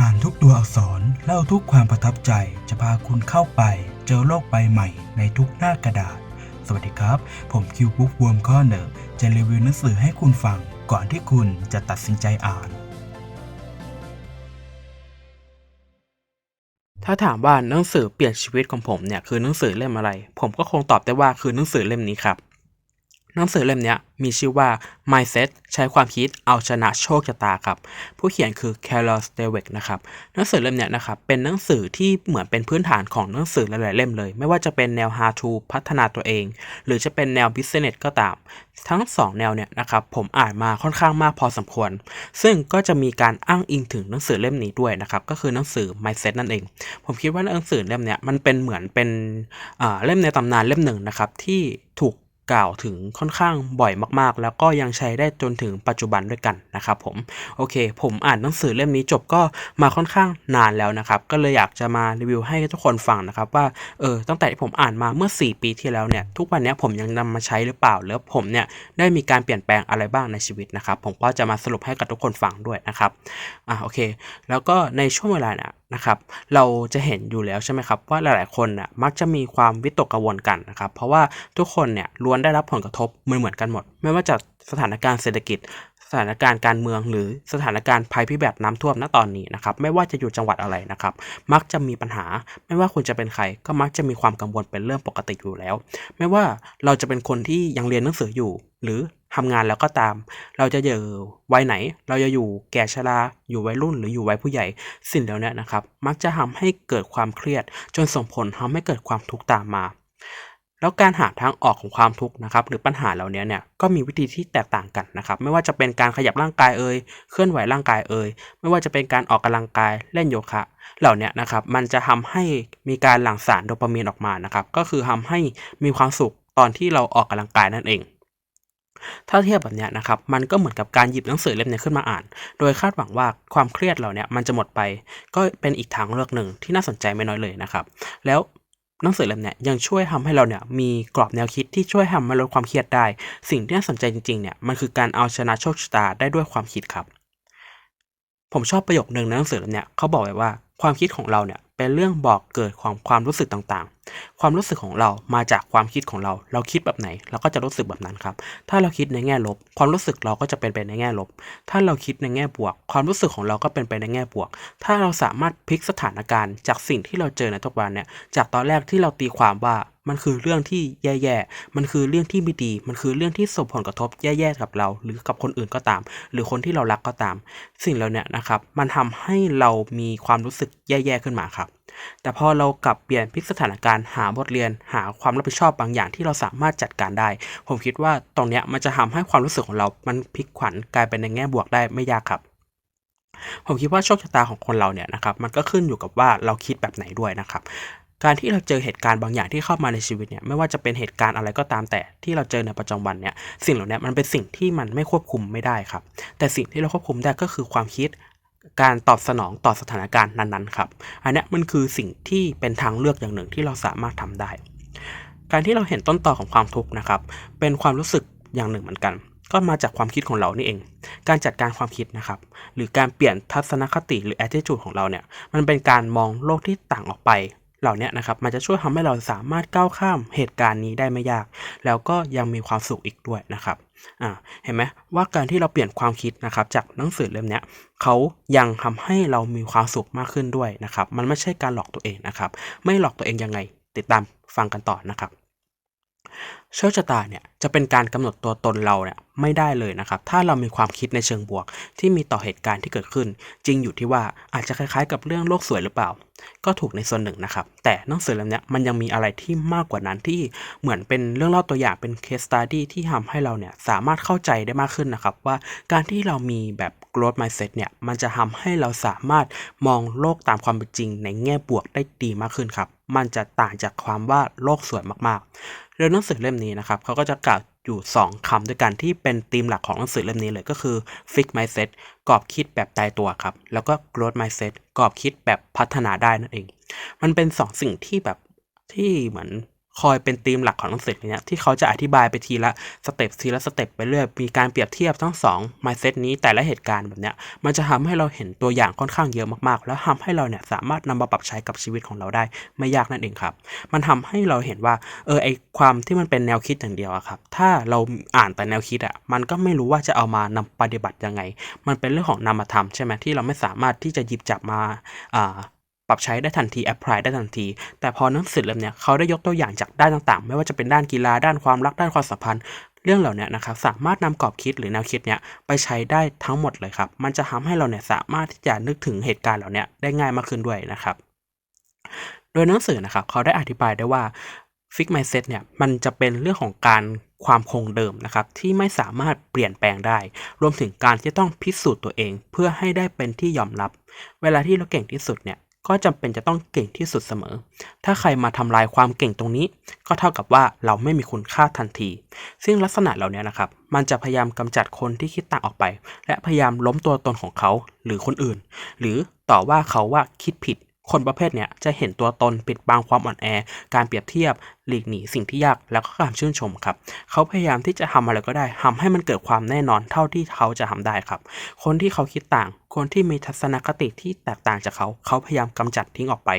อ่านทุกตัวอักษรเล่าทุกความประทับใจจะพาคุณเข้าไป เจอโลกใบใหม่ในทุกหน้ากระดาษ สวัสดีครับ ผมคิวบุ๊กวอร์มข้อเนอร์จะรีวิวหนังสือให้คุณฟัง ก่อนที่คุณจะตัดสินใจอ่าน ถ้าถามว่าหนังสือเปลี่ยนชีวิตของผมเนี่ยคือหนังสือเล่มอะไร ผมก็คงตอบได้ว่าคือหนังสือเล่มนี้ครับ หนังสือเล่มนี้มีชื่อว่า Mindset ใช้ความคิดเอาชนะโชคชะตาครับ ผู้เขียนคือ Carol Dweck นะครับ หนังสือเล่มนี้นะครับ เป็นหนังสือที่เหมือนเป็นพื้นฐานของหนังสือหลายๆเล่มเลย ไม่ว่าจะเป็นแนว How to พัฒนาตัวเอง หรือจะเป็นแนว Business ก็ตาม ทั้งสองแนวเนี่ยนะครับ ผมอ่านมาค่อนข้างมากพอสมควร ซึ่งก็จะมีการอ้างอิงถึงหนังสือเล่มนี้ด้วยนะครับ ก็คือหนังสือ Mindset นั่นเอง ผมคิดว่าหนังสือเล่มนี้มันเป็นเหมือนเป็นอ่าเล่มในตำนานเล่มหนึ่งนะครับที่ถูก กล่าวถึงค่อนข้างบ่อยมากๆ แล้วก็ยังใช้ได้จนถึงปัจจุบันด้วยกันนะครับผมโอเค ผมอ่านหนังสือเล่มนี้จบก็มาค่อนข้างนานแล้วนะครับก็เลยอยากจะมารีวิวให้ทุกคนฟังนะครับว่าเออตั้งแต่ที่ผมอ่านมาเมื่อ 4 ปีที่แล้วเนี่ยทุกวันนี้ผมยังนำมาใช้หรือเปล่าแล้วผมเนี่ยได้มีการเปลี่ยนแปลงอะไรบ้างในชีวิตนะครับผมก็จะมาสรุปให้กับทุกคนฟังด้วยนะครับอ่าโอเค แล้วก็ในช่วงเวลาเนี่ย นะครับเราจะเห็นอยู่แล้วใช่ไหมครับว่าหลาย ๆ คนน่ะมักจะมีความวิตกกังวลกันนะครับเพราะว่าทุกคนเนี่ยล้วนได้รับผลกระทบเหมือนเหมือนกันหมด ไม่ว่าจากสถานการณ์เศรษฐกิจ สถานการณ์การเมืองหรือสถานการณ์ภัยพิบัติน้ำท่วมณตอนนี้นะครับไม่ว่าจะอยู่จังหวัดอะไรนะครับมักจะมีปัญหา ไม่ว่าคุณจะเป็นใคร ก็มักจะมีความกังวลเป็นเรื่องปกติอยู่แล้ว ไม่ว่าเราจะเป็นคนที่ยังเรียนหนังสืออยู่ หรือ ทำงานแล้วก็ตาม เราจะอยู่วัยไหน เราจะอยู่แก่ชรา อยู่วัยรุ่น หรืออยู่วัยผู้ใหญ่ สิ่งเหล่านี้นะครับ มักจะทำให้เกิดความเครียด จนส่งผลทำให้เกิดความทุกข์ตามมา แล้วการหาทางออกของความทุกข์นะครับ หรือปัญหาเหล่านี้เนี่ย ก็มีวิธีที่แตกต่างกันนะครับ ไม่ว่าจะเป็นการขยับร่างกายเอ่ย เคลื่อนไหวร่างกายเอ่ย ไม่ว่าจะเป็นการออกกำลังกาย เล่นโยคะ เหล่านี้นะครับ มันจะทำให้มีการหลั่งสารโดปามีนออกมานะครับ ก็คือทำให้มีความสุขตอนที่เราออกกำลังกายนั่นเอง ถ้าเทียบแบบนี้นะครับ มันก็เหมือนกับการหยิบหนังสือเล่มนี้ขึ้นมาอ่าน โดยคาดหวังว่าความเครียดเหล่านี้มันจะหมดไป ก็เป็นอีกทางเลือกหนึ่งที่น่าสนใจไม่น้อยเลยนะครับ แล้วหนังสือเล่มเนี้ยยังช่วยทำให้เราเนี่ยมีกรอบแนวคิดที่ช่วยทำให้ลดความเครียดได้ สิ่งที่น่าสนใจจริงๆเนี่ยมันคือการเอาชนะโชคชะตาได้ด้วยความคิดครับ ผมชอบประโยคหนึ่งในหนังสือเล่มเนี้ยเขาบอกไว้ว่าความคิดของเราเนี่ยเป็นเรื่องบอกเกิดความความรู้สึกต่างๆความรู้สึกของเรามาจากความคิดของเรา เราคิดแบบไหน เราก็จะรู้สึกแบบนั้นครับ ถ้าเราคิดในแง่ลบ ความรู้สึกเราก็จะเป็นไปในแง่ลบ ถ้าเราคิดในแง่บวก ความรู้สึกของเราก็เป็นไปในแง่บวก ถ้าเราสามารถพลิกสถานการณ์จากสิ่งที่เราเจอในทุกวันเนี่ย จากตอนแรกที่เราตีความว่ามันคือเรื่องที่แย่ๆ มันคือเรื่องที่ไม่ดี มันคือเรื่องที่ส่งผลกระทบแย่ๆ กับเรา หรือกับคนอื่นก็ตาม หรือคนที่เรารักก็ตาม สิ่งเหล่านี้นะครับ มันทำให้เรามีความรู้สึกแย่ๆ ขึ้นมาครับ แต่พอเรากลับเปลี่ยนพลิกสถานการณ์หาบทเรียนหาความรับผิดชอบบางอย่างที่เราสามารถจัดการได้ ผมคิดว่าตรงเนี้ยมันจะทำให้ความรู้สึกของเรา มันพลิกขวัญกลายเป็นในแง่บวกได้ไม่ยากครับผมคิดว่าโชคชะตาของคนเราเนี่ยนะครับมันก็ขึ้นอยู่กับว่าเราคิดแบบไหนด้วยนะครับการที่เราเจอเหตุการณ์บางอย่างที่เข้ามาในชีวิตเนี่ยไม่ว่าจะเป็นเหตุการณ์อะไรก็ตามแต่ที่เราเจอในประจำวันเนี่ยสิ่งเหล่านี้มันเป็นสิ่งที่มันไม่ควบคุมไม่ได้ครับ แต่สิ่งที่เราควบคุมได้ก็คือความคิด การตอบสนองต่อสถานการณ์นั้นๆครับ อันนี้มันคือสิ่งที่เป็นทางเลือกอย่างหนึ่งที่เราสามารถทำได้ การที่เราเห็นต้นตอของความทุกข์นะครับ เป็นความรู้สึกอย่างหนึ่งเหมือนกัน ก็มาจากความคิดของเรานี่เอง การจัดการความคิดนะครับ หรือการเปลี่ยนทัศนคติหรือ attitude ของเราเนี่ย มันเป็นการมองโลกที่ต่างออกไป เหล่านี้นะครับมันจะช่วยทำให้เราสามารถก้าวข้ามเหตุการณ์นี้ได้ไม่ยาก แล้วก็ยังมีความสุขอีกด้วยนะครับอ่าเห็นไหมว่าการที่เราเปลี่ยนความคิดนะครับจากหนังสือเล่มนี้เขายังทำให้เรามีความสุขมากขึ้นด้วยนะครับ มันไม่ใช่การหลอกตัวเองนะครับ ไม่หลอกตัวเองยังไง ติดตามฟังกันต่อนะครับโชคชะตาเนี่ยจะเป็นการกำหนดตัวตนเราเนี่ย ไม่ได้เลยนะครับ ถ้าเรามีความคิดในเชิงบวก ที่มีต่อเหตุการณ์ที่เกิดขึ้น จริงอยู่ที่ว่าอาจจะคล้ายๆ กับเรื่องโลกสวยหรือเปล่า ก็ถูกในส่วนหนึ่งนะครับ แต่หนังสือเล่มนี้มันยังมีอะไรที่มากกว่านั้นที่เหมือนเป็นเรื่องเล่าตัวอย่างเป็น case study ที่ทำให้เราเนี่ยสามารถเข้าใจได้มากขึ้นนะครับ ว่าการที่เรามีแบบ growth mindset เนี่ยมันจะทำให้เราสามารถมองโลกตามความเป็นจริง ในแง่บวกได้ดีมากขึ้นครับมันจะต่างจากความว่าโลกสวยมากๆเรื่องหนังสือเล่มนี้นะครับเขาก็จะกล่าว อยู่ 2คำด้วยกันที่เป็นธีมหลักของหนังสือเล่มนี้เลยก็คือ fix mindset กรอบคิดแบบตายตัวครับ แล้วก็ growth mindset กรอบคิดแบบพัฒนาได้นั่นเอง มันเป็น 2 สิ่งที่แบบที่เหมือน คอยเป็นธีมหลักของหนังสือเนี่ยที่เขาจะอธิบายไปทีละสเต็ปทีละสเต็ปไปเรื่อยมีการเปรียบเทียบทั้งสอง mindset นี้แต่ละเหตุการณ์แบบเนี้ยมันจะทำให้เราเห็นตัวอย่างค่อนข้างเยอะมากๆ แล้วทำให้เราเนี่ยสามารถนำมาปรับใช้กับชีวิตของเราได้ไม่ยากนั่นเองครับ มันทำให้เราเห็นว่าเออไอความที่มันเป็นแนวคิดอย่างเดียวอะครับถ้าเราอ่านแต่แนวคิดอะมันก็ไม่รู้ว่าจะเอามานำปฏิบัติยังไง มันเป็นเรื่องของนามธรรมใช่ไหมที่เราไม่สามารถที่จะหยิบจับมาอ่า ปรับใช้ได้ทันที apply ได้ทันที แต่พอหนังสือเล่มนี้เขาได้ยกตัวอย่างจากด้านต่างๆ ไม่ว่าจะเป็นด้านกีฬาด้านความรักด้านความสัมพันธ์เรื่องเหล่านี้นะครับสามารถนำกรอบคิดหรือแนวคิดเนี้ยไปใช้ได้ทั้งหมดเลยครับ มันจะทำให้เราเนี่ยสามารถที่จะนึกถึงเหตุการณ์เหล่านี้ได้ง่ายมากขึ้นด้วยนะครับ โดยหนังสือนะครับเขาได้อธิบายได้ว่าฟิกไมเซ็ตเนี่ยมันจะเป็นเรื่องของการความคงเดิมนะครับที่ไม่สามารถเปลี่ยนแปลงได้ รวมถึงการที่ต้องพิสูจน์ตัวเอง เพื่อให้ได้เป็นที่ยอมรับ เวลาที่เราเก่งที่สุดเนี่ย ก็จำเป็นจะต้องเก่งที่สุดเสมอ ถ้าใครมาทำลายความเก่งตรงนี้ ก็เท่ากับว่าเราไม่มีคุณค่าทันที ซึ่งลักษณะเหล่านี้นะครับ มันจะพยายามกำจัดคนที่คิดต่างออกไป และพยายามล้มตัวตนของเขาหรือคนอื่น หรือต่อว่าเขาว่าคิดผิด คนประเภทเนี้ยจะเห็นตัวตนปิดบังความอ่อนแอ การเปรียบเทียบหลีกหนีสิ่งที่ยากแล้วก็การชื่นชมครับ เขาพยายามที่จะทำอะไรก็ได้ทำให้มันเกิดความแน่นอนเท่าที่เขาจะทำได้ครับ คนที่เขาคิดต่าง คนที่มีทัศนคติที่แตกต่างจากเขา เขาพยายามกำจัดทิ้งออกไป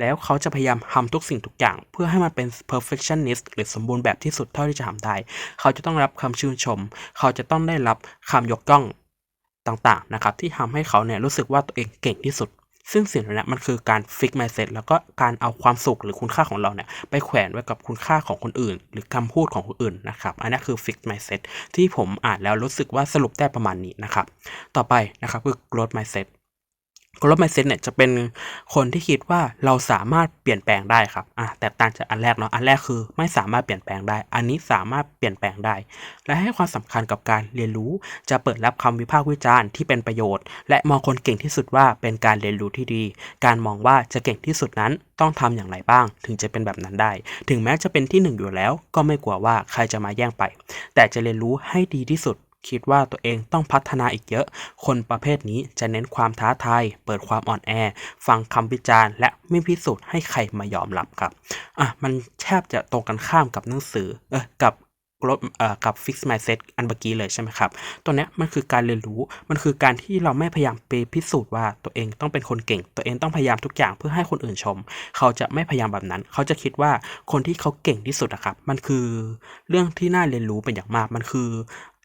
แล้วเขาจะพยายามทำทุกสิ่งทุกอย่าง เพื่อให้มันเป็น perfectionist หรือสมบูรณ์แบบที่สุดเท่าที่จะทำได้ เขาจะต้องรับคำชื่นชม เขาจะต้องได้รับคำยกย่องต่างๆนะครับที่ทำให้เขาเนี่ยรู้สึกว่าตัวเองเก่งที่สุด ซึ่งสิ่งเหล่านี้มันคือการฟิกไมเซ็ตแล้วก็การเอาความสุขหรือคุณค่าของเราเนี่ยไปแขวนไว้กับคุณค่าของคนอื่น หรือคำพูดของคนอื่นนะครับ อันนี้คือฟิกไมเซ็ตที่ผมอ่านแล้วรู้สึกว่าสรุปได้ประมาณนี้นะครับ ต่อไปนะครับคือ growth mindset growth mindset เนี่ยจะเป็นคนที่คิดว่าเราสามารถเปลี่ยนแปลงได้ครับอะแตกต่างจากอันแรกเนาะอันแรกคือไม่สามารถเปลี่ยนแปลงได้ อันนี้สามารถเปลี่ยนแปลงได้ และให้ความสำคัญกับการเรียนรู้ จะเปิดรับคำวิพากษ์วิจารณ์ที่เป็นประโยชน์ และมองคนเก่งที่สุดว่าเป็นการเรียนรู้ที่ดี การมองว่าจะเก่งที่สุดนั้นต้องทำอย่างไรบ้าง ถึงจะเป็นแบบนั้นได้ ถึงแม้จะเป็นที่หนึ่งอยู่แล้ว ก็ไม่กลัวว่าใครจะมาแย่งไป แต่จะเรียนรู้ให้ดีที่สุด คิดว่าตัวเองต้องพัฒนาอีกเยอะ คนประเภทนี้จะเน้นความท้าทาย เปิดความอ่อนแอ ฟังคำวิจารณ์ และไม่พิสูจน์ให้ใครมายอมรับครับ อะ มันแทบจะตรงกันข้ามกับหนังสือ เออกับลบเอ่อกับ fix mindset อันเมื่อกี้เลยใช่ไหมครับ ตัวเนี้ยมันคือการเรียนรู้ มันคือการที่เราไม่พยายามไปพิสูจน์ว่าตัวเองต้องเป็นคนเก่ง ตัวเองต้องพยายามทุกอย่างเพื่อให้คนอื่นชม เขาจะไม่พยายามแบบนั้น เขาจะคิดว่าคนที่เขาเก่งที่สุดอะครับ มันคือเรื่องที่น่าเรียนรู้เป็นอย่างมาก มันคือ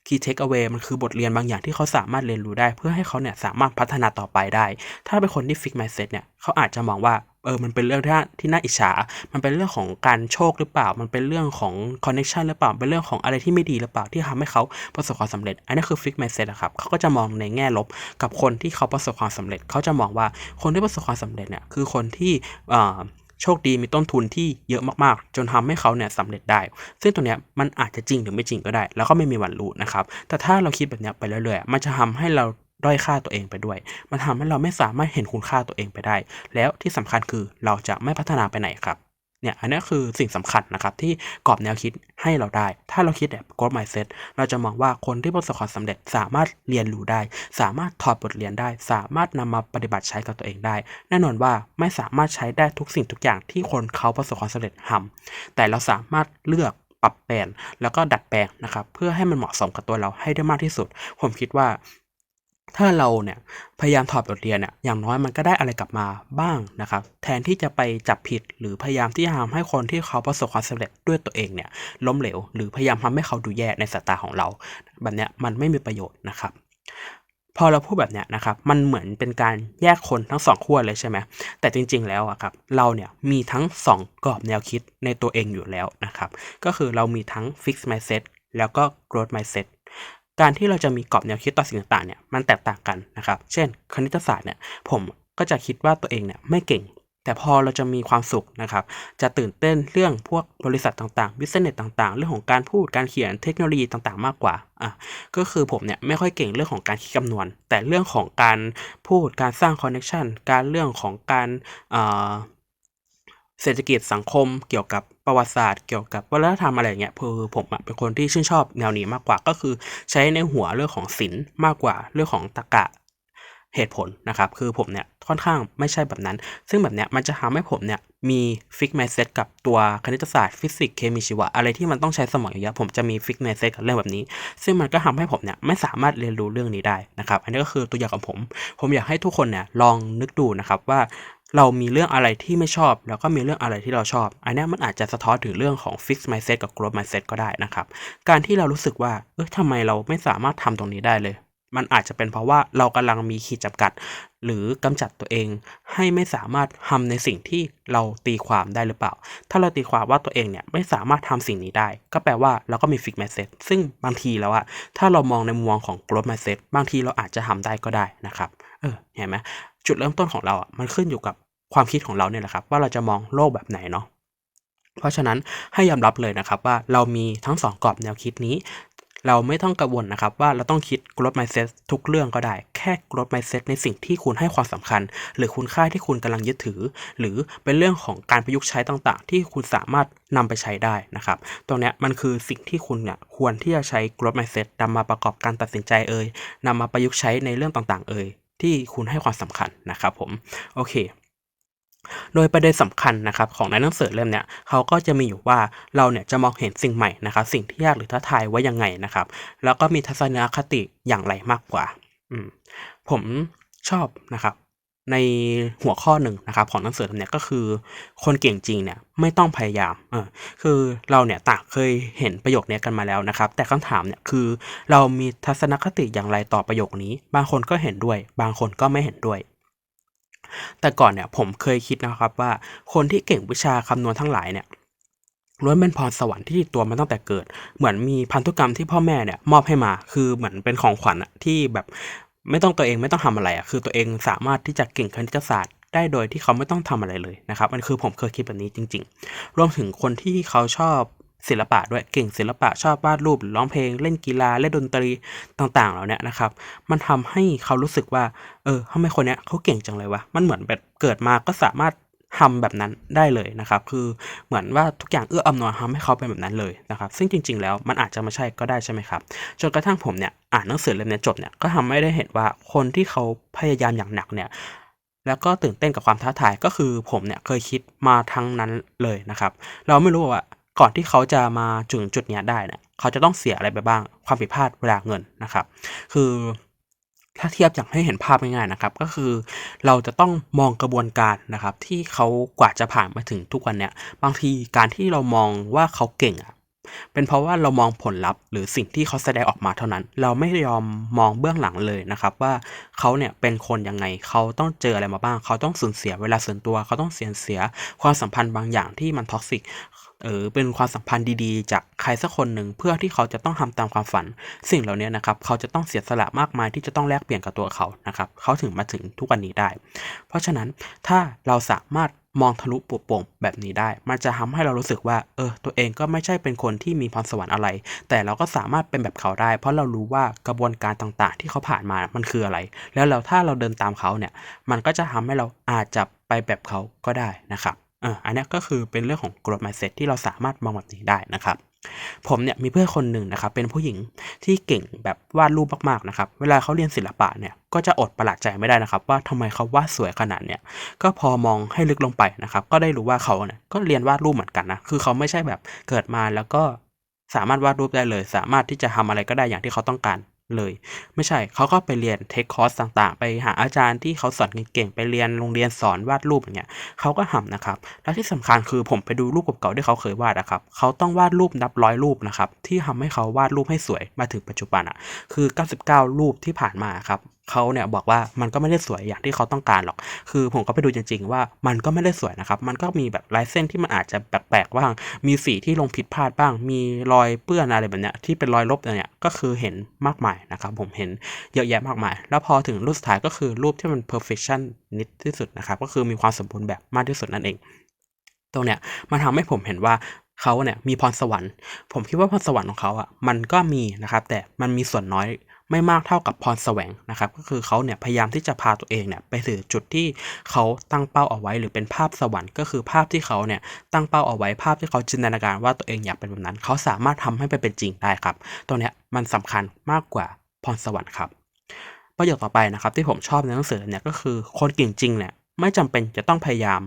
key take away มันคือบทเรียนบางอย่างที่เขาสามารถเรียนรู้ได้ เพื่อให้เขาเนี่ยสามารถพัฒนาต่อไปได้ ถ้าเป็นคนที่ fix mindset เนี่ยเขาอาจจะมองว่าเออ มันเป็นเรื่องที่น่าที่น่าอิจฉา มันเป็นเรื่องของการโชคหรือเปล่า มันเป็นเรื่องของ connection หรือเปล่า เป็นเรื่องของอะไรที่ไม่ดีหรือเปล่าที่ทำให้เขาประสบความสำเร็จ อันนี้คือ fix mindset อะครับ เขาก็จะมองในแง่ลบกับคนที่เขาประสบความสำเร็จ เขาจะมองว่าคนที่ประสบความสำเร็จเนี่ยคือคนที่อ่ โชคดีมีต้นทุนที่เยอะมากๆ จนทำให้เขาเนี่ยสำเร็จได้ ซึ่งตรงเนี้ยมันอาจจะจริงหรือไม่จริงก็ได้ แล้วก็ไม่มีวันรู้นะครับ แต่ถ้าเราคิดแบบเนี้ยไปเรื่อยๆ มันจะทำให้เราด้อยค่าตัวเองไปด้วย มันทำให้เราไม่สามารถเห็นคุณค่าตัวเองไปได้ แล้วที่สำคัญคือเราจะไม่พัฒนาไปไหนครับ เนี่ยอันนี้คือสิ่งสำคัญนะครับที่กรอบแนวคิดให้เราได้ ถ้าเราคิดแบบ growth mindset เราจะมองว่าคนที่ประสบความสำเร็จสามารถเรียนรู้ได้ สามารถถอดบทเรียนได้ สามารถนำมาปฏิบัติใช้กับตัวเองได้ แน่นอนว่าไม่สามารถใช้ได้ทุกสิ่งทุกอย่างที่คนเขาประสบความสำเร็จทำแต่เราสามารถเลือกปรับแปลงแล้วก็ดัดแปลงนะครับเพื่อให้มันเหมาะสมกับตัวเราให้ได้มากที่สุด ผมคิดว่า ถ้าเราเนี่ยพยายามถอดบทเรียนเนี่ยอย่างน้อยมันก็ได้อะไรกลับมาบ้างนะครับ แทนที่จะไปจับผิดหรือพยายามที่จะทำให้คนที่เขาประสบความสำเร็จด้วยตัวเองเนี่ยล้มเหลว หรือพยายามทำให้เขาดูแย่ในสายตาของเรา แบบเนี้ยมันไม่มีประโยชน์นะครับพอเราพูดแบบเนี้ยนะครับ มันเหมือนเป็นการแยกคนทั้งสองขั้วเลยใช่ไหม แต่จริงๆ แล้วอะครับ เราเนี่ยมีทั้งสองกรอบแนวคิดในตัวเองอยู่แล้วนะครับ ก็คือเรามีทั้ง fix mindset แล้วก็ growth mindset การที่เราจะมีกรอบแนวคิดต่อสิ่งต่างๆเนี่ยมันแตกต่างกันนะครับ เช่น คณิตศาสตร์เนี่ยผมก็จะคิดว่าตัวเองเนี่ยไม่เก่ง แต่พอเราจะมีความสุขนะครับ จะตื่นเต้นเรื่องพวกบริษัทต่างๆ บิสเนสต่างๆ เรื่องของการพูดการเขียนเทคโนโลยีต่างๆ มากกว่าอะก็คือผมเนี่ยไม่ค่อยเก่งเรื่องของการคิดคำนวณ แต่เรื่องของการพูดการสร้างคอนเนคชันการเรื่องของการเศรษฐกิจสังคมเกี่ยวกับ ประวัติศาสตร์เกี่ยวกับวัฒนธรรมอะไรเงี้ยคือผมเป็นคนที่ชื่นชอบแนวนี้มากกว่าก็คือใช้ในหัวเรื่องของศิลป์มากกว่าเรื่องของตรรกะเหตุผลนะครับ คือผมเนี่ยค่อนข้างไม่ใช่แบบนั้น ซึ่งแบบเนี้ยมันจะทำให้ผมเนี่ยมีฟิกไมเซ็ตกับตัวคณิตศาสตร์ฟิสิกส์เคมีชีวะอะไรที่มันต้องใช้สมองเยอะผมจะมีฟิกไมเซ็ตกับเรื่องแบบนี้ ซึ่งมันก็ทำให้ผมเนี่ยไม่สามารถเรียนรู้เรื่องนี้ได้นะครับ อันนี้ก็คือตัวอย่างของผม ผมอยากให้ทุกคนเนี่ยลองนึกดูนะครับว่า เรามีเรื่องอะไรที่ไม่ชอบ แล้วก็มีเรื่องอะไรที่เราชอบ อันนี้มันอาจจะสะท้อนถึงเรื่องของ fix mindset กับ growth mindset ก็ได้นะครับ การที่เรารู้สึกว่า เออทำไมเราไม่สามารถทำตรงนี้ได้เลย มันอาจจะเป็นเพราะว่าเรากำลังมีขีดจำกัด หรือกำจัดตัวเอง ให้ไม่สามารถทำในสิ่งที่เราตีความได้หรือเปล่า ถ้าเราตีความว่าตัวเองเนี่ยไม่สามารถทำสิ่งนี้ได้ ก็แปลว่าเราก็มี fixed mindset ซึ่งบางทีแล้วอะถ้าเรามองในมุมมองของ growth mindset บางทีเราอาจจะทำได้ก็ได้นะครับ เออ เห็นไหมจุดเริ่มต้นของเราอะมันขึ้นอยู่กับ ความคิดของเราเนี่ยแหละครับ ว่าเราจะมองโลกแบบไหนเนาะเพราะฉะนั้นให้ยอมรับเลยนะครับว่าเรามีทั้งสองกรอบแนวคิดนี้ เราไม่ต้องกังวลนะครับว่าเราต้องคิด growth mindset ทุกเรื่องก็ได้ แค่ growth mindset ในสิ่งที่คุณให้ความสำคัญ หรือคุณค่าที่คุณกำลังยึดถือ หรือเป็นเรื่องของการประยุกต์ใช้ต่างๆ ที่คุณสามารถนำไปใช้ได้นะครับ ตรงนี้มันคือสิ่งที่คุณเนี่ยควรที่จะใช้ growth mindset นำมาประกอบการตัดสินใจเอ่ยนำมาประยุกต์ใช้ในเรื่องต่างๆ เอ่ยที่คุณให้ความสำคัญนะครับผมโอเค โดยประเด็นสำคัญนะครับของในหนังสือเล่มเนี้ยเขาก็จะมีอยู่ว่าเราเนี่ยจะมองเห็นสิ่งใหม่นะครับสิ่งที่ยากหรือท้าทายไว้ยังไงนะครับ แล้วก็มีทัศนคติอย่างไรมากกว่าอืมผมชอบนะครับ ในหัวข้อหนึ่งนะครับ ของหนังสือเล่มเนี้ยก็คือ คนเก่งจริงเนี่ยไม่ต้องพยายามเออคือเราเนี่ยต่างเคยเห็นประโยคนี้กันมาแล้วนะครับ แต่คำถามเนี่ยคือ เรามีทัศนคติอย่างไรต่อประโยคนี้ บางคนก็เห็นด้วย บางคนก็ไม่เห็นด้วย แต่ก่อนเนี่ยผมเคยคิดนะครับว่าคนที่เก่งวิชาคำนวณทั้งหลายเนี่ยล้วนเป็นพรสวรรค์ที่ติดตัวมาตั้งแต่เกิด เหมือนมีพันธุกรรมที่พ่อแม่เนี่ยมอบให้มา คือเหมือนเป็นของขวัญอะที่แบบไม่ต้องตัวเองไม่ต้องทำอะไรอะคือตัวเองสามารถที่จะเก่งคณิตศาสตร์ได้โดยที่เขาไม่ต้องทำอะไรเลยนะครับ มันคือผมเคยคิดแบบนี้จริง ๆ รวมถึงคนที่เขาชอบ ศิลปะด้วยเก่งศิลปะชอบวาดรูปร้องเพลง เล่นกีฬาเล่นดนตรีต่าง ๆ เหล่าเนี้ยนะครับ มันทำให้เขารู้สึกว่า เออทำไมคนเนี้ยเขาเก่งจังเลยวะมันเหมือนแบบเกิดมาก็สามารถทำแบบนั้นได้เลยนะครับ คือเหมือนว่าทุกอย่างเอื้ออำนวยทำให้เขาเป็นแบบนั้นเลยนะครับ ซึ่งจริง ๆ แล้วมันอาจจะไม่ใช่ก็ได้ใช่ไหมครับ จนกระทั่งผมเนี่ยอ่านหนังสือเล่มเนี้จบเนี่ยก็ทำให้ได้เห็นว่าคนที่เขาพยายามอย่างหนักเนี่ยแล้วก็ตื่นเต้นกับความท้าทายก็คือผมเนี่ยเคยคิดมาทั้งนั้นเลยนะครับ เราไม่รู้ว่า ก่อนที่เขาจะมาถึงจุดนี้ได้เนี่ยเขาจะต้องเสียอะไรไปบ้างความผิดพลาดเวลาเงินนะครับ คือถ้าเทียบอย่างให้เห็นภาพง่ายๆนะครับ ก็คือเราจะต้องมองกระบวนการนะครับ ที่เขากว่าจะผ่านมาถึงทุกวันเนี้ยบางทีการที่เรามองว่าเขาเก่งอะเป็นเพราะว่าเรามองผลลัพธ์หรือสิ่งที่เขาแสดงออกมาเท่านั้น เราไม่ยอมมองเบื้องหลังเลยนะครับ ว่าเขาเนี่ยเป็นคนยังไงเขาต้องเจออะไรมาบ้าง เขาต้องสูญเสียเวลาส่วนตัว เขาต้องเสียเสียความสัมพันธ์บางอย่างที่มันท็อกซิก เออเป็นความสัมพันธ์ดีๆ จากใครสักคนหนึ่งเพื่อที่เขาจะต้องทำตามความฝัน สิ่งเหล่านี้นะครับเขาจะต้องเสียสละมากมายที่จะต้องแลกเปลี่ยนกับตัวเขานะครับเขาถึงมาถึงทุกวันนี้ได้ เพราะฉะนั้นถ้าเราสามารถมองทะลุปุโป่งแบบนี้ได้ มันจะทำให้เรารู้สึกว่า เออ ตัวเองก็ไม่ใช่เป็นคนที่มีพรสวรรค์อะไร แต่เราก็สามารถเป็นแบบเขาได้ เพราะเรารู้ว่ากระบวนการต่างๆ ที่เขาผ่านมา มันคืออะไร แล้วเราถ้าเราเดินตามเขาเนี่ย มันก็จะทำให้เราอาจจะไปแบบเขาก็ได้นะครับ อออันนี้ก็คือเป็นเรื่องของ growth mindset ที่เราสามารถมองแบบนี้ได้นะครับ ผมเนี่ยมีเพื่อนคนหนึ่งนะครับ เป็นผู้หญิงที่เก่งแบบวาดรูปมากๆนะครับ เวลาเขาเรียนศิลปะเนี่ยก็จะอดประหลาดใจไม่ได้นะครับ ว่าทำไมเขาวาดสวยขนาดเนี่ยก็พอมองให้ลึกลงไปนะครับ ก็ได้รู้ว่าเขาเนี่ยก็เรียนวาดรูปเหมือนกันนะคือเขาไม่ใช่แบบเกิดมาแล้วก็สามารถวาดรูปได้เลย สามารถที่จะทำอะไรก็ได้อย่างที่เขาต้องการ เลย ไม่ใช่เขาก็ไปเรียนเทคคอร์สต่างๆ ไปหาอาจารย์ที่เขาสอนเก่งๆไปเรียนโรงเรียนสอนวาดรูปอย่างเงี้ยเขาก็ทำนะครับ และที่สำคัญคือผมไปดูรูปเก่าๆที่เขาเคยวาดนะครับเขาต้องวาดรูปนับร้อยรูปนะครับที่ทำให้เขาวาดรูปให้สวยมาถึงปัจจุบันอะคือ 99 รูปที่ผ่านมาครับ เขาเนี่ยบอกว่ามันก็ไม่ได้สวยอย่างที่เขาต้องการหรอก คือผมก็ไปดูจริง ๆ ว่ามันก็ไม่ได้สวยนะครับ มันก็มีแบบลายเส้นที่มันอาจจะแปลกๆบ้าง มีสีที่ลงผิดพลาดบ้าง มีรอยเปื้อนอะไรแบบเนี้ยที่เป็นรอยลบเนี่ยก็คือเห็นมากมายนะครับผมเห็นเยอะแยะมากมาย แล้วพอถึงรูปสุดท้ายก็คือรูปที่มัน perfection นิดที่สุดนะครับก็คือมีความสมบูรณ์แบบมากที่สุดนั่นเอง ตรงเนี้ยมันทำให้ผมเห็นว่าเขาเนี่ยมีพรสวรรค์ ผมคิดว่าพรสวรรค์ของเขาอะมันก็มีนะครับแต่มันมีส่วนน้อย ไม่มากเท่ากับพรแสวงนะครับก็คือเขาเนี่ยพยายามที่จะพาตัวเองเนี่ยไปสู่จุดที่เขาตั้งเป้าเอาไว้ หรือเป็นภาพสวรรค์ก็คือภาพที่เขาเนี่ยตั้งเป้าเอาไว้ภาพที่เขาจินตนาการว่าตัวเองอยากเป็นแบบนั้น เขาสามารถทำให้ไปเป็นจริงได้ครับตัวเนี้ยมันสำคัญมากกว่าพรสวรรค์ครับประโยคต่อไปนะครับที่ผมชอบในหนังสือเนี่ยก็คือคนเก่งจริงเนี่ยไม่จำเป็นจะต้องพยายาม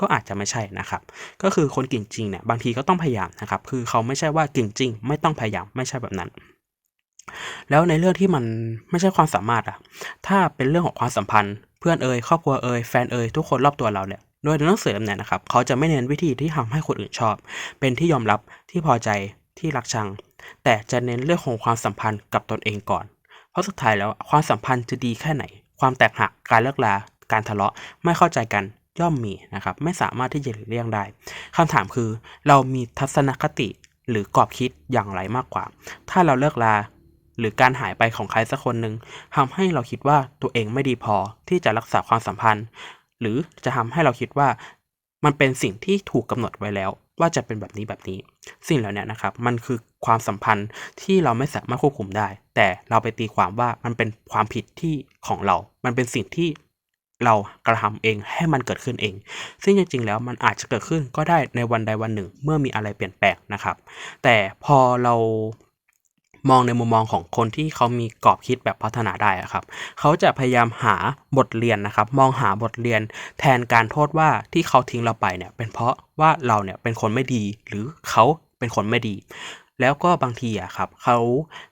ก็อาจจะไม่ใช่นะครับ ก็คือคนเก่งจริงเนี่ยบางทีก็ต้องพยายามนะครับ คือเขาไม่ใช่ว่าเก่งจริง ไม่ต้องพยายามไม่ใช่แบบนั้น แล้วในเรื่องที่มันไม่ใช่ความสามารถอะถ้าเป็นเรื่องของความสัมพันธ์เพื่อนเอ่ยครอบครัวเอ่ยแฟนเอ่ยทุกคนรอบตัวเราเนี่ยโดยในหนังสือเล่มนี้นะครับเขาจะไม่เน้นวิธีที่ทำให้คนอื่นชอบ เป็นที่ยอมรับที่พอใจที่รักชัง แต่จะเน้นเรื่องของความสัมพันธ์กับตนเองก่อน เพราะสุดท้ายแล้วความสัมพันธ์จะดีแค่ไหน ความแตกหักการเลิกลาการทะเลาะไม่เข้าใจกันย่อมมีนะครับไม่สามารถที่จะหลีกเลี่ยงได้คำถามคือ เรามีทัศนคติหรือกรอบคิดอย่างไรมากกว่า ถ้าเราเลิกลา หรือการหายไปของใครสักคนหนึ่งทำให้เราคิดว่าตัวเองไม่ดีพอที่จะรักษาความสัมพันธ์ หรือจะทำให้เราคิดว่ามันเป็นสิ่งที่ถูกกำหนดไว้แล้ว ว่าจะเป็นแบบนี้แบบนี้ สิ่งเหล่านี้นะครับ มันคือความสัมพันธ์ที่เราไม่สามารถควบคุมได้ แต่เราไปตีความว่ามันเป็นความผิดที่ของเรา มันเป็นสิ่งที่เรากระทำเองให้มันเกิดขึ้นเอง ซึ่งจริงๆ แล้วมันอาจจะเกิดขึ้นก็ได้ในวันใดวันหนึ่ง เมื่อมีอะไรเปลี่ยนแปลงนะครับ แต่พอเรา มองในมุมมองของคนที่เขามีกรอบคิดแบบพัฒนาได้อะครับ เขาจะพยายามหาบทเรียนนะครับ มองหาบทเรียน แทนการโทษว่าที่เขาทิ้งเราไปเนี่ยเป็นเพราะว่าเราเนี่ยเป็นคนไม่ดี หรือเขาเป็นคนไม่ดี แล้วก็บางทีอะครับเขา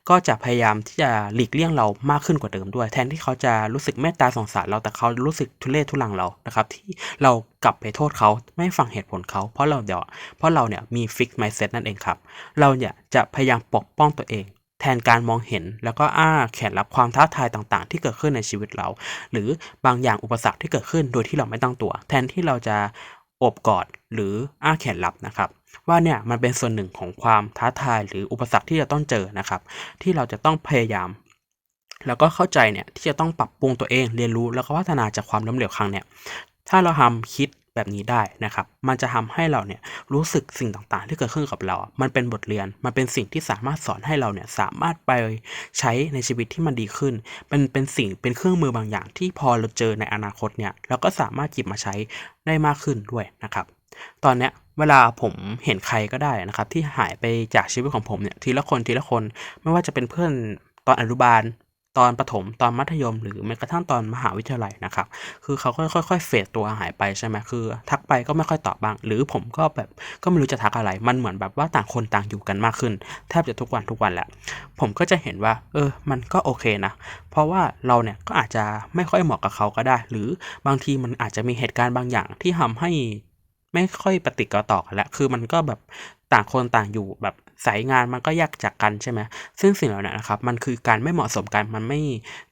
ก็จะพยายามที่จะหลีกเลี่ยงเรามากขึ้นกว่าเดิมด้วย แทนที่เขาจะรู้สึกเมตตาสงสารเราแต่เขารู้สึกทุเรศทุลังเรานะครับ ที่เรากลับไปโทษเขาไม่ฟังเหตุผลเขา เพราะเราเดี๋ยวเพราะเราเนี่ยมีฟิกไมเซ็ตนั่นเองครับ เราเนี่ยจะพยายามปกป้องตัวเอง แทนการมองเห็น แล้วก็อ้าแขนรับความท้าทายต่างๆ ที่เกิดขึ้นในชีวิตเรา หรือบางอย่างอุปสรรคที่เกิดขึ้นโดยที่เราไม่ตั้งตัว แทนที่เราจะโอบกอดหรืออ้าแขนรับนะครับ ว่าเนี่ยมันเป็นส่วนหนึ่งของความท้าทายหรืออุปสรรคที่จะต้องเจอนะครับ ที่เราจะต้องพยายาม แล้วก็เข้าใจเนี่ยที่จะต้องปรับปรุงตัวเองเรียนรู้แล้วก็พัฒนาจากความล้มเหลวครั้งเนี่ยถ้าเราทำคิด แบบนี้ได้นะครับ มันจะทำให้เราเนี่ยรู้สึกสิ่งต่างๆ ที่เกิดขึ้นกับเรา มันเป็นบทเรียน มันเป็นสิ่งที่สามารถสอนให้เราเนี่ยสามารถไปใช้ในชีวิตที่มันดีขึ้น เป็นเป็นสิ่งเป็นเครื่องมือบางอย่าง ที่พอเราเจอในอนาคตเนี่ยเราก็สามารถหยิบมาใช้ได้มากขึ้นด้วยนะครับ ตอนเนี้ยเวลาผมเห็นใครก็ได้นะครับ ที่หายไปจากชีวิตของผมเนี่ยทีละคนทีละคนไม่ว่าจะเป็นเพื่อนตอนอนุบาล ตอนประถมตอนมัธยม หรือแม้กระทั่งตอนมหาวิทยาลัยนะครับ คือเขาก็ค่อยๆเฟดตัวหายไปใช่ไหมคือ ทักไปก็ไม่ค่อยตอบบ้าง หรือผมก็แบบก็ไม่รู้จะทักอะไร มันเหมือนแบบว่าต่างคนต่างอยู่กันมากขึ้น แทบจะทุกวันทุกวันแหละ ผมก็จะเห็นว่า เออ มันก็โอเคนะ เพราะว่าเราเนี่ยก็อาจจะไม่ค่อยเหมาะกับเขาก็ได้ หรือบางทีมันอาจจะมีเหตุการณ์บางอย่างที่ทำให้ไม่ค่อยปฏิดประต่อกันแล้ว คือมันก็แบบต่างคนต่างอยู่แบบ สายงานมันก็แยกจากกันใช่ไหมซึ่งสิ่งเหล่านั้นนะครับมันคือการไม่เหมาะสมกันมันไม่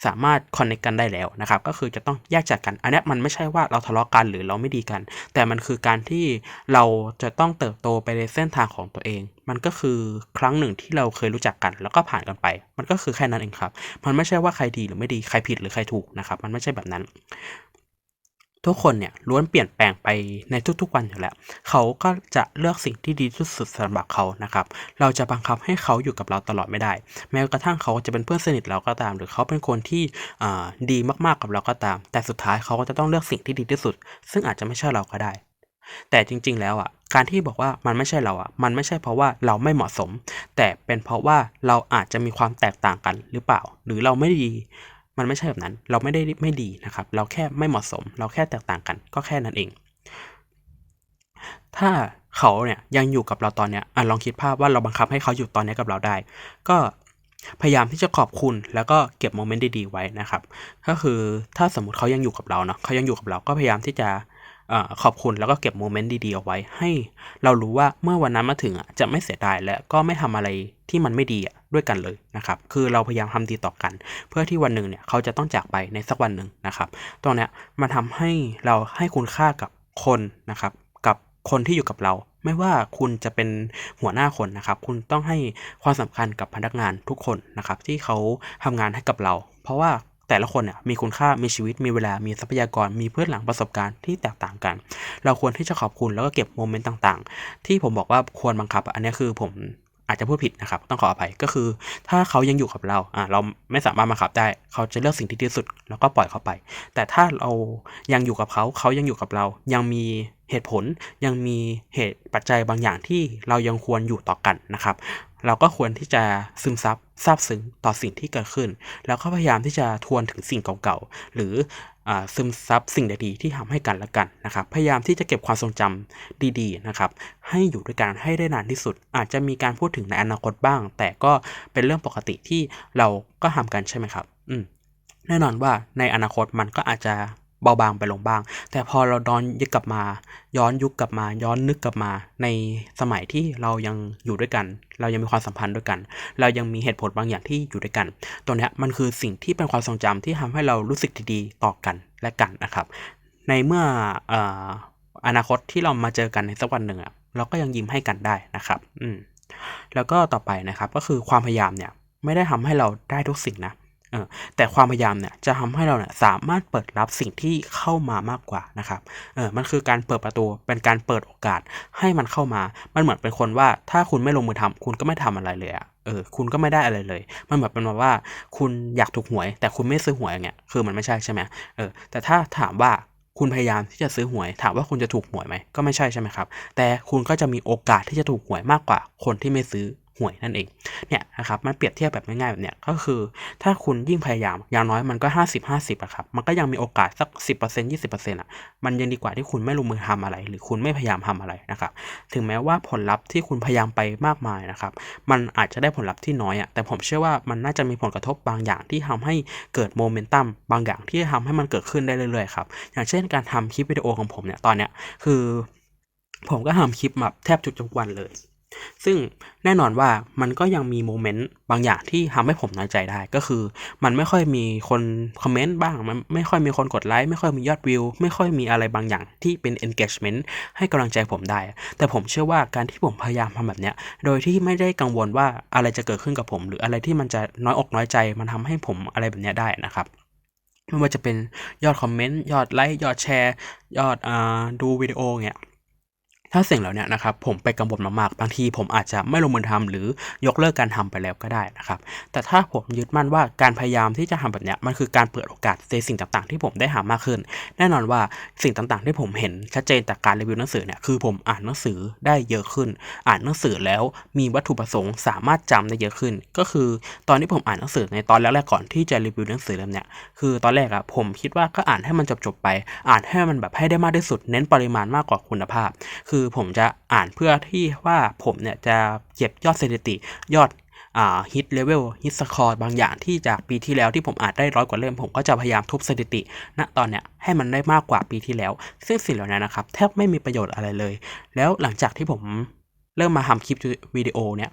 สามารถคอนเนคกันได้แล้วนะครับก็คือจะต้องแยกจากกัน อันนี้มันไม่ใช่ว่าเราทะเลาะกันหรือเราไม่ดีกัน แต่มันคือการที่เราจะต้องเติบโตไปในเส้นทางของตัวเอง มันก็คือครั้งหนึ่งที่เราเคยรู้จักกัน แล้วก็ผ่านกันไป มันก็คือแค่นั้นเองครับ มันไม่ใช่ว่าใครดีหรือไม่ดีใครผิดหรือใครถูกนะครับ มันไม่ใช่แบบนั้น ทุกคนเนี่ยล้วนเปลี่ยนแปลงไปในทุกๆวันอยู่แล้ว เขาก็จะเลือกสิ่งที่ดีที่สุดสำหรับเขานะครับ เราจะบังคับให้เขาอยู่กับเราตลอดไม่ได้ แม้กระทั่งเขาจะเป็นเพื่อนสนิทเราก็ตาม หรือเขาเป็นคนที่ดีมากๆกับเราก็ตาม แต่สุดท้ายเขาก็จะต้องเลือกสิ่งที่ดีที่สุด ซึ่งอาจจะไม่ใช่เราก็ได้ แต่จริง ๆ แล้วอะการที่บอกว่ามันไม่ใช่เราอะ มันไม่ใช่เพราะว่าเราไม่เหมาะสม แต่เป็นเพราะว่าเราอาจจะมีความแตกต่างกันหรือเปล่า หรือเราไม่ดี มันไม่ใช่แบบนั้น เราไม่ได้ไม่ดีนะครับ เราแค่ไม่เหมาะสม เราแค่แตกต่างกัน ก็แค่นั้นเอง ถ้าเขาเนี่ยยังอยู่กับเราตอนเนี้ยอะลองคิดภาพว่าเราบังคับให้เขาอยู่ตอนนี้กับเราได้ ก็พยายามที่จะขอบคุณแล้วก็เก็บโมเมนต์ดีๆไว้นะครับ ก็คือถ้าสมมติเขายังอยู่กับเราเนาะเขายังอยู่กับเราก็พยายามที่จะขอบคุณแล้วก็เก็บโมเมนต์ดีๆเอาไว้ ให้เรารู้ว่าเมื่อวันนั้นมาถึงอะจะไม่เสียดายและก็ไม่ทำอะไรที่มันไม่ดีอะ ด้วยกันเลยนะครับคือเราพยายามทำดีต่อกัน เพื่อที่วันหนึ่งเนี่ยเขาจะต้องจากไปในสักวันหนึ่งนะครับตรงเนี้ยมันทำให้เราให้คุณค่ากับคนนะครับกับคนที่อยู่กับเรา ไม่ว่าคุณจะเป็นหัวหน้าคนนะครับคุณต้องให้ความสำคัญกับพนักงานทุกคนนะครับที่เขาทำงานให้กับเรา เพราะว่าแต่ละคนเนี่ยมีคุณค่า มีชีวิต มีเวลา มีทรัพยากร มีเพื่อนหลังประสบการณ์ที่แตกต่างกัน เราควรที่จะขอบคุณแล้วก็เก็บโมเมนต์ต่างๆ ที่ผมบอกว่าควรบังคับ อันนี้คือผม อาจจะพูดผิดนะครับ ต้องขออภัยก็คือ ถ้าเขายังอยู่กับเราอ่าเราไม่สามารถมาขับได้ เขาจะเลือกสิ่งที่ดีสุด แล้วก็ปล่อยเขาไป แต่ถ้าเรายังอยู่กับเขา เขายังอยู่กับเรา ยังมีเหตุผลยังมีเหตุปัจจัยบางอย่างที่เรายังควรอยู่ต่อกันนะครับ เราก็ควรที่จะซึมซับซาบซึ้งต่อสิ่งที่เกิดขึ้น แล้วก็พยายามที่จะทวนถึงสิ่งเก่าๆ หรืออซึมซับสิ่งดีๆที่ทำให้กันและกันนะครับ พยายามที่จะเก็บความทรงจำดีๆนะครับ ให้อยู่ด้วยกันให้ได้นานที่สุด อาจจะมีการพูดถึงในอนาคตบ้าง แต่ก็เป็นเรื่องปกติที่เราก็ทำกันใช่ไหมครับ อืมแน่นอนว่าในอนาคตมันก็อาจจะ เบาบางไปลงบ้าง แต่พอเราดอนยึกกลับมา ย้อนยุคกลับมา ย้อนนึกกลับมา ในสมัยที่เรายังอยู่ด้วยกัน เรายังมีความสัมพันธ์ด้วยกัน เรายังมีเหตุผลบางอย่างที่อยู่ด้วยกัน ตัวนี้มันคือสิ่งที่เป็นความทรงจำที่ทำให้เรารู้สึกดีๆต่อกันและกันนะครับ ในเมื่อออนาคตที่เรามาเจอกันในสักวันหนึ่งอะเราก็ยังยิ้มให้กันได้นะครับ อืมแล้วก็ต่อไปนะครับ ก็คือความพยายามเนี่ย ไม่ได้ทำให้เราได้ทุกสิ่งนะ แต่ความพยายามเนี่ยจะทำให้เราเนี่ยสามารถเปิดรับสิ่งที่เข้ามามากกว่านะครับเออมันคือการเปิดประตูเป็นการเปิดโอกาสให้มันเข้ามา มันเหมือนเป็นคนว่าถ้าคุณไม่ลงมือทำคุณก็ไม่ทำอะไรเลยอะเออคุณก็ไม่ได้อะไรเลย มันแบบเป็นมาว่า คุณอยากถูกหวย แต่คุณไม่ซื้อหวยอย่างเงี้ยคือมันไม่ใช่ใช่ไหมเออแต่ถ้าถามว่าคุณพยายามที่จะซื้อหวย ถามว่าคุณจะถูกหวยไหมก็ไม่ใช่ใช่ไหมครับ แต่คุณก็จะมีโอกาสที่จะถูกหวยมากกว่าคนที่ไม่ซื้อ หวยนั่นเองเนี่ยนะครับมันเปรียบเทียบแบบง่ายๆแบบเนี้ยก็คือถ้าคุณยิ่งพยายามอย่างน้อยมันก็ 50 50อะครับมันก็ยังมีโอกาสสัก 10% 20%อะมันยังดีกว่าที่คุณไม่ลงมือทำอะไร หรือคุณไม่พยายามทำอะไรนะครับถึงแม้ว่าผลลัพธ์ที่คุณพยายามไปมากมายนะครับมันอาจจะได้ผลลัพธ์ที่น้อยอะแต่ผมเชื่อว่ามันน่าจะมีผลกระทบบางอย่างที่ทำให้เกิดโมเมนตัมบางอย่างที่ทำให้มันเกิดขึ้นได้เรื่อยๆครับอย่างเช่นการทำคลิปวิดีโอของผมเนี่ยตอนเนี้ยคือผมก็ทำคลิปแบบแทบทุกๆวันเลย ซึ่งแน่นอนว่ามันก็ยังมีโมเมนต์บางอย่างที่ทำให้ผมน้อยใจได้ก็คือ มันไม่ค่อยมีคนคอมเมนต์บ้าง มันไม่ค่อยมีคนกดไลค์ไม่ค่อยมียอดวิว ไม่ค่อยมีอะไรบางอย่างที่เป็น engagement ให้กำลังใจผมได้ แต่ผมเชื่อว่าการที่ผมพยายามทำแบบเนี้ยโดยที่ไม่ได้กังวลว่าอะไรจะเกิดขึ้นกับผม หรืออะไรที่มันจะน้อยอกน้อยใจ มันทำให้ผมอะไรแบบเนี้ยได้นะครับไม่ว่าจะเป็นยอดคอมเมนต์ยอดไลค์ยอดแชร์ ยอดอ่าดูวิดีโอเงี้ย ถ้าสิ่งเหล่านี้นะครับผมไปกังวลมากๆ บางทีผมอาจจะไม่ลงมือทำหรือยกเลิกการทำไปแล้วก็ได้นะครับ แต่ถ้าผมยึดมั่นว่าการพยายามที่จะทำแบบนี้มันคือการเปิดโอกาสในสิ่งต่างๆ ที่ผมได้หามากขึ้น แน่นอนว่าสิ่งต่างๆ ที่ผมเห็นชัดเจนจากการรีวิวหนังสือเนี่ยคือผมอ่านหนังสือได้เยอะขึ้น อ่านหนังสือแล้วมีวัตถุประสงค์สามารถจำได้เยอะขึ้น ก็คือตอนที่ผมอ่านหนังสือในตอนแรกๆก่อนที่จะรีวิวหนังสือเล่มเนี้ยคือตอนแรกอะผมคิดว่าก็อ่านให้มันจบๆไป อ่านให้มันแบบให้ได้มากที่สุด เน้นปริมาณมากกว่าคุณภาพ คือือผมจะอ่านเพื่อที่ว่าผมเนี่ยจะเก็บยอดสถิติยอดฮิตเลเวลฮิตสคอร์บางอย่างที่จากปีที่แล้วที่ผมอ่านได้ร้อยกว่าเล่มผมก็จะพยายามทุบสถิติ ณตอนเนี้ยให้มันได้มากกว่าปีที่แล้ว ซึ่งสิ่งเหล่านี้นะครับแทบไม่มีประโยชน์อะไรเลย แล้วหลังจากที่ผมเริ่มมาทำคลิปวิดีโอเนี่ย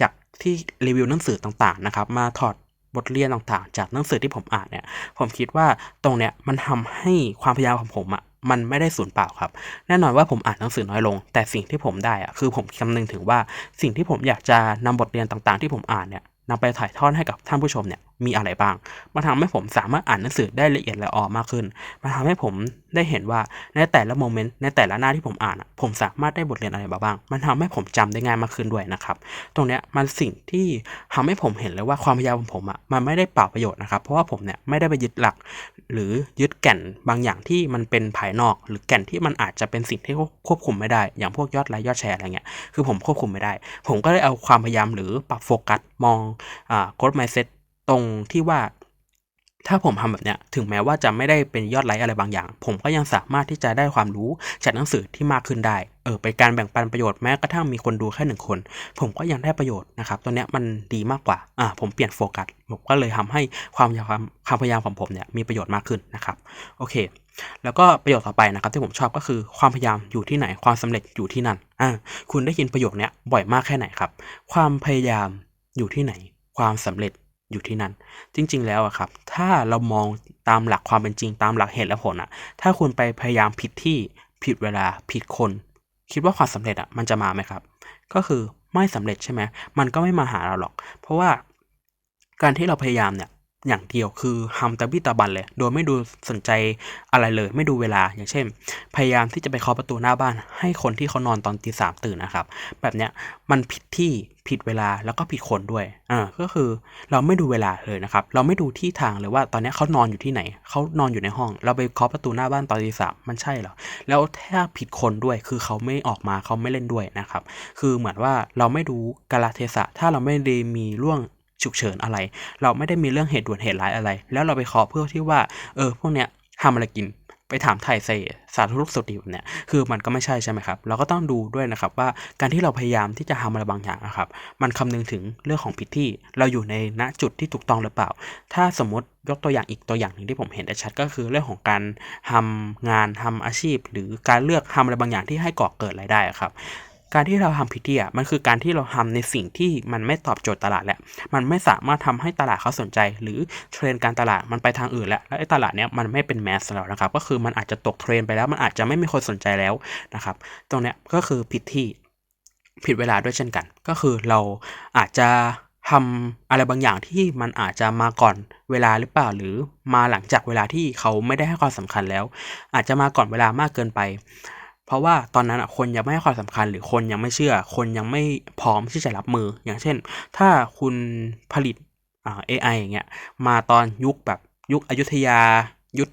จากที่รีวิวหนังสือต่างๆนะครับมาถอดบทเรียนต่างๆ จากหนังสือที่ผมอ่านเนี่ยผมคิดว่าตรงเนี้ยมันทำให้ความพยายามของผมอะ่ะ มันไม่ได้สูญเปล่าครับ แน่นอนว่าผมอ่านหนังสือน้อยลง แต่สิ่งที่ผมได้อะคือผมคำนึงถึงว่าสิ่งที่ผมอยากจะนำบทเรียนต่างๆ ที่ผมอ่านเนี่ยนำไปถ่ายทอดให้กับท่านผู้ชมเนี่ย มีอะไรบ้าง มันทำให้ผมสามารถอ่านหนังสือได้ละเอียดละออมากขึ้น มันทำให้ผมได้เห็นว่าในแต่ละโมเมนต์ในแต่ละหน้าที่ผมอ่าน ผมสามารถได้บทเรียนอะไรบ้าง มันทำให้ผมจำได้ง่ายมากขึ้นด้วยนะครับ ตรงเนี้ยมันสิ่งที่ทำให้ผมเห็นเลยว่าความพยายามของผมอะมันไม่ได้เปล่าประโยชน์นะครับ เพราะว่าผมเนี่ยไม่ได้ไปยึดหลัก หรือยึดแก่นบางอย่างที่มันเป็นภายนอก หรือแก่นที่มันอาจจะเป็นสิ่งที่ควบคุมไม่ได้ อย่างพวกยอดไลค์ยอดแชร์อะไรเงี้ย คือผมควบคุมไม่ได้ ผมก็เลยเอาความพยายามหรือปรับโฟกัสมองอ่าโค้ดไมเซ็ต ตรงที่ว่า ถ้าผมทำแบบเนี้ยถึงแม้ว่าจะไม่ได้เป็นยอดไลค์อะไรบางอย่าง ผมก็ยังสามารถที่จะได้ความรู้จากหนังสือที่มากขึ้นได้เออเป็นการแบ่งปันประโยชน์แม้กระทั่งมีคนดูแค่หนึ่งคน ผมก็ยังได้ประโยชน์นะครับตัวเนี้ยมันดีมากกว่าอ่าผมเปลี่ยนโฟกัสผมก็เลยทำให้ความพยายามความพยายามของผมเนี่ยมีประโยชน์มากขึ้นนะครับโอเคแล้วก็ประโยชน์ต่อไปนะครับที่ผมชอบก็คือความพยายามอยู่ที่ไหนความสำเร็จอยู่ที่นั่นอ่าคุณได้ยินประโยคเนี้ยบ่อยมากแค่ไหนครับ ความพยายามอยู่ที่ไหน ความสำเร็จ อยู่ที่นั่น จริง ๆ แล้วอะครับ ถ้าเรามองตามหลักความเป็นจริงตามหลักเหตุและผลอะถ้าคุณไปพยายามผิดที่ผิดเวลาผิดคน คิดว่าความสำเร็จอะมันจะมาไหมครับ ก็คือไม่สำเร็จใช่ไหมมันก็ไม่มาหาเราหรอก เพราะว่าการที่เราพยายามเนี่ย อย่างเดียวคือทำตะบี้ตะบันเลย โดยไม่ดูสนใจอะไรเลย ไม่ดูเวลาอย่างเช่น พยายามที่จะไปเคาะประตูหน้าบ้าน ให้คนที่เขานอนตอนตีสามตื่นนะครับ แบบเนี้ยมันผิดที่ผิดเวลาแล้วก็ผิดคนด้วยอ่าก็คือเราไม่ดูเวลาเลยนะครับ เราไม่ดูที่ทางเลยว่าตอนนี้เขานอนอยู่ที่ไหน เขานอนอยู่ในห้อง เราไปเคาะประตูหน้าบ้านตอนตีสามมันใช่เหรอแล้วถ้าผิดคนด้วยคือเขาไม่ออกมาเขาไม่เล่นด้วยนะครับ คือเหมือนว่าเราไม่ดูกาลเทศะถ้าเราไม่ได้มีร่อง ฉุกเฉินอะไร เราไม่ได้มีเรื่องเหตุด่วนเหตุร้ายอะไร แล้วเราไปขอเพื่อที่ว่า เออ พวกเนี้ยทำอะไรกินไปถามไทยใส่สาธุรุกสุดีแบบเนี้ยคือมันก็ไม่ใช่ใช่ไหมครับ เราก็ต้องดูด้วยนะครับว่าการที่เราพยายามที่จะทำอะไรบางอย่างนะครับ มันคำนึงถึงเรื่องของผิดที่เราอยู่ในณจุดที่ถูกต้องหรือเปล่า ถ้าสมมติยกตัวอย่างอีกตัวอย่างหนึ่งที่ผมเห็นได้ชัดก็คือเรื่องของการทำงานทำอาชีพ หรือการเลือกทำอะไรบางอย่างที่ให้ก่อเกิดรายได้อะครับ การที่เราทำผิดที่อะมันคือการที่เราทำในสิ่งที่มันไม่ตอบโจทย์ตลาดแหล้วมันไม่สามารถทำให้ตลาดเขาสนใจ หรือเทรนการตลาดมันไปทางอื่นแล้วแล้วไอ้ตลาดเนี้ยมันไม่เป็นแมสแล้วนะครับ ก็คือมันอาจจะตกเทรนไปแล้ว มันอาจจะไม่มีคนสนใจแล้วนะครับ ตรงเนี้ยก็คือผิดที่ผิดเวลาด้วยเช่นกัน ก็คือเราอาจจะทำอะไรบางอย่างที่มันอาจจะมาก่อนเวลาหรือเปล่า หรือมาหลังจากเวลาที่เขาไม่ได้ให้ความสำคัญแล้ว อาจจะมาก่อนเวลามากเกินไป เพราะว่าตอนนั้นอะคนยังไม่ให้ความสำคัญหรือคนยังไม่เชื่อ คนยังไม่พร้อมที่จะรับมือ อย่างเช่น ถ้าคุณผลิตอ่า AI อย่างเงี้ยมาตอนยุคแบบยุคอยุธยายุค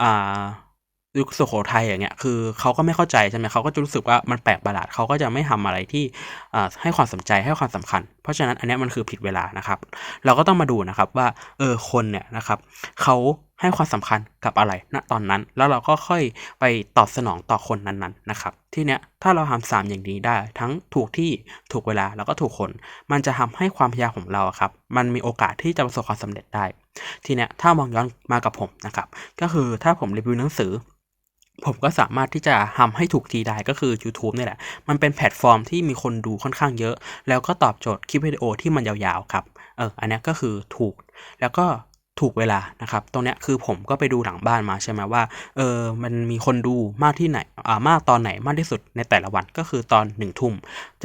อ่ายุคสุโขทัยอย่างเงี้ยคือเขาก็ไม่เข้าใจใช่ไหมเขาก็จะรู้สึกว่ามันแปลกประหลาดเขาก็จะไม่ทำอะไรที่ให้ความสนใจให้ความสำคัญ เพราะฉะนั้นอันนี้มันคือผิดเวลานะครับ เราก็ต้องมาดูนะครับว่าเออคนเนี่ยนะครับเขา ให้ความสำคัญกับอะไรณตอนนั้น แล้วเราก็ค่อยไปตอบสนองต่อคนนั้นๆนะครับ ที่เนี้ยถ้าเราทำสามอย่างนี้ได้ ทั้งถูกที่ถูกเวลาแล้วก็ถูกคน มันจะทำให้ความพยายามของเราครับ มันมีโอกาสที่จะประสบความสำเร็จได้ ทีเนี้ยถ้ามองย้อนมากับผมนะครับ ก็คือถ้าผมรีวิวหนังสือผมก็สามารถที่จะทำให้ถูกทีได้ก็คือ YouTube เนี่ยแหละ มันเป็นแพลตฟอร์มที่มีคนดูค่อนข้างเยอะ แล้วก็ตอบโจทย์คลิปวิดีโอที่มันยาวๆครับ เออ อันนี้ก็คือถูก แล้วก็ ถูกเวลานะครับ ตรงเนี้ยคือผมก็ไปดูหลังบ้านมาใช่ไหมว่า เออ มันมีคนดูมากที่ไหน อ่า มากตอนไหนมากที่สุดในแต่ละวันก็คือตอนหนึ่งทุ่ม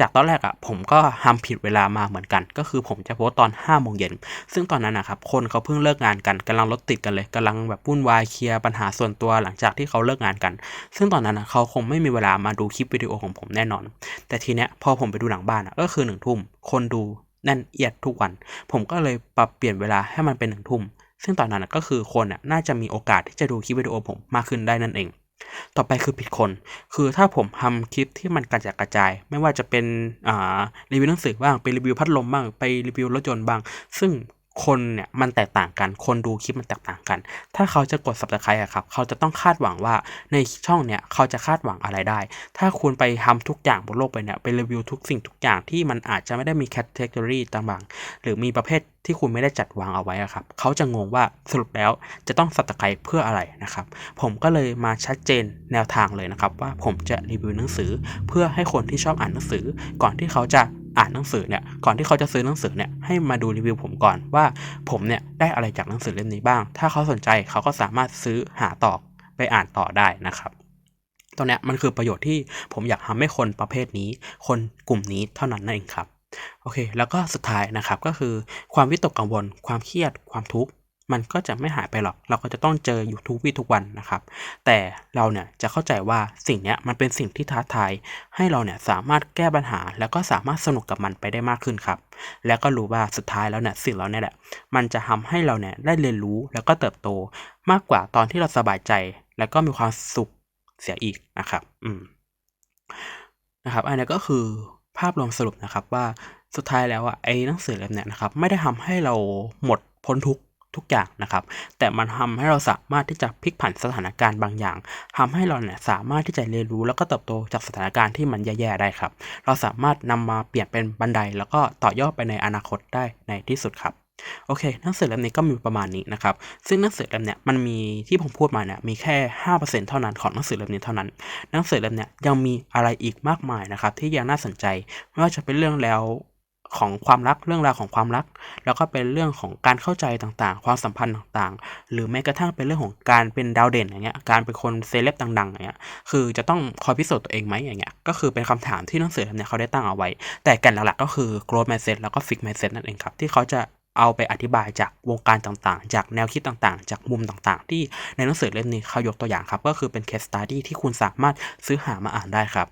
จากตอนแรกอะ่ะผมก็ทำผิดเวลามาเหมือนกัน ก็คือผมจะโพสตตอน5้าโมงเย็น ซึ่งตอนนั้นนะครับ คนเขาเพิ่งเลิกงานกันกำลังรถติดกันเลยกำลังแบบวุ่นวายเคลียร์ปัญหาส่วนตัวหลังจากที่เขาเลิกงานกัน ซึ่งตอนนั้นนะเขาคงไม่มีเวลามาดูคลิปวิดีโอของผมแน่นอน แต่ทีเนี้ยพอผมไปดูหลังบ้านอะก็คือหนึ่งทุ่ม คนดูแน่นเอียดทุกวัน ผมก็เลยปรับเปลี่ยนเวลาให้มันเป็นหนึ่งทุ่ม ซึ่งตอนนั้นก็คือคนน่าจะมีโอกาสที่จะดูคลิปวิดีโอผมมากขึ้นได้นั่นเอง ต่อไปคือผิดคน คือถ้าผมทำคลิปที่มันกระจายกระจาย ไม่ว่าจะเป็นรีวิวหนังสือบ้างไปรีวิวพัดลมบ้างไปรีวิวรถยนต์บ้าง ซึ่ง คนเนี่ยมันแตกต่างกัน คนดูคลิปมันแตกต่างกัน ถ้าเขาจะกด subscribe อะครับ เขาจะต้องคาดหวังว่าในช่องเนี่ยเขาจะคาดหวังอะไรได้ ถ้าคุณไปทำทุกอย่างบนโลกไปเนี่ยไปรีวิวทุกสิ่งทุกอย่างที่มันอาจจะไม่ได้มีแคตตา o r y ต่างๆ หรือมีประเภทที่คุณไม่ได้จัดวางเอาไว้อะครับ เขาจะงงว่าสรุปแล้วจะต้อง subscribe เพื่ออะไรนะครับ ผมก็เลยมาชัดเจนแนวทางเลยนะครับ ว่าผมจะรีวิวหนังสือ เพื่อให้คนที่ชอบอ่านหนังสือ ก่อนที่เขาจะ อ่านหนังสือเนี่ยก่อนที่เขาจะซื้อหนังสือเนี่ยให้มาดูรีวิวผมก่อนว่าผมเนี่ยได้อะไรจากหนังสือเล่มนี้บ้าง ถ้าเขาสนใจเขาก็สามารถซื้อหาต่อไปอ่านต่อได้นะครับตรงนี้มันคือประโยชน์ที่ผมอยากทำให้คนประเภทนี้ คนกลุ่มนี้เท่านั้นนั่นเองครับโอเค แล้วก็สุดท้ายนะครับก็คือความวิตกกังวล ความเครียด ความทุกข์ มันก็จะไม่หายไปหรอก เราก็จะต้องเจออยู่ทุกวี่ทุกวันนะครับ แต่เราเนี่ยจะเข้าใจว่าสิ่งเนี้ยมันเป็นสิ่งที่ท้าทาย ให้เราเนี่ยสามารถแก้ปัญหา แล้วก็สามารถสนุกกับมันไปได้มากขึ้นครับ แล้วก็รู้ว่าสุดท้ายแล้วเนี่ยสิ่งเราเนี่ยแหละ มันจะทำให้เราเนี่ยได้เรียนรู้แล้วก็เติบโตมากกว่าตอนที่เราสบายใจ แล้วก็มีความสุขเสียอีกนะครับ อืม นะครับ อันนี้ก็คือภาพรวมสรุปนะครับว่าสุดท้ายแล้วอะไอ้หนังสือเล่มเนี้ยนะครับ ไม่ได้ทำให้เราหมดพ้นทุกข์ ทุกอย่างนะครับ แต่มันทำให้เราสามารถที่จะพลิกผันสถานการณ์บางอย่างทำให้เราเนี่ยสามารถที่จะเรียนรู้แล้วก็เติบโตจากสถานการณ์ที่มันแย่ๆได้ครับ เราสามารถนำมาเปลี่ยนเป็นบันได แล้วก็ต่อยอดไปในอนาคตได้ในที่สุดครับโอเคหนังสือเล่มนี้ก็มีประมาณนี้นะครับ ซึ่งหนังสือเล่มเนี้ยมันมีที่ผมพูดมาเนี่ยมีแค่ 5%เท่านั้นของหนังสือเล่มนี้เท่านั้น หนังสือเล่มเนี้ยยังมีอะไรอีกมากมายนะครับที่ยังน่าสนใจไม่ว่าจะเป็นเรื่องแล้ว ของความรักเรื่องราวของความรัก แล้วก็เป็นเรื่องของการเข้าใจต่างๆ ความสัมพันธ์ต่างๆ หรือแม้กระทั่งเป็นเรื่องของการเป็นดาวเด่นอย่างเงี้ยการเป็นคนเซเลบดังๆอย่างเงี้ยคือจะต้องคอยพิสูจน์ตัวเองไหมอย่างเงี้ยก็คือเป็นคำถามที่หนังสือเล่มเนี้ยเขาได้ตั้งเอาไว้ แต่แก่นหลักๆก็คือ growth mindset แล้วก็ fix mindset นั่นเองครับที่เขาจะเอาไปอธิบายจากวงการต่างๆ จากแนวคิดต่างๆ จากมุมต่างๆ ที่ในหนังสือเล่มนี้เขายกตัวอย่างครับ ก็คือเป็น case study ที่คุณสามารถซื้อหามาอ่านได้ครับ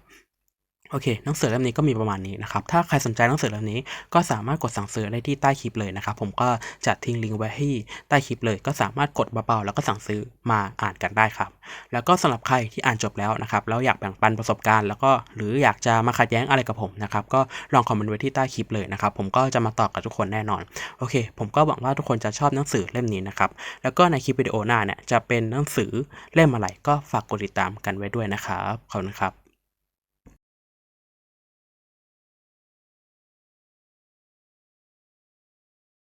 โอเค หนังสือเล่มนี้ก็มีประมาณนี้นะครับ ถ้าใครสนใจหนังสือเล่มนี้ก็สามารถกดสั่งซื้อได้ที่ใต้คลิปเลยนะครับ ผมก็จะทิ้งลิงก์ไว้ให้ใต้คลิปเลย ก็สามารถกดเบาๆแล้วก็สั่งซื้อมาอ่านกันได้ครับ แล้วก็สำหรับใครที่อ่านจบแล้วนะครับ แล้วอยากแบ่งปันประสบการณ์ แล้วก็หรืออยากจะมาขัดแย้งอะไรกับผมนะครับ ก็ลองคอมเมนต์ไว้ที่ใต้คลิปเลยนะครับ ผมก็จะมาตอบกับทุกคนแน่นอน โอเค ผมก็หวังว่าทุกคนจะชอบหนังสือเล่มนี้นะครับ แล้วก็ในคลิปวิดีโอหน้าเนี่ยจะเป็นหนังสือเล่มอะไรก็ฝากกดติดตามกันไว้ด้วยนะครับ ขอบคุณครับ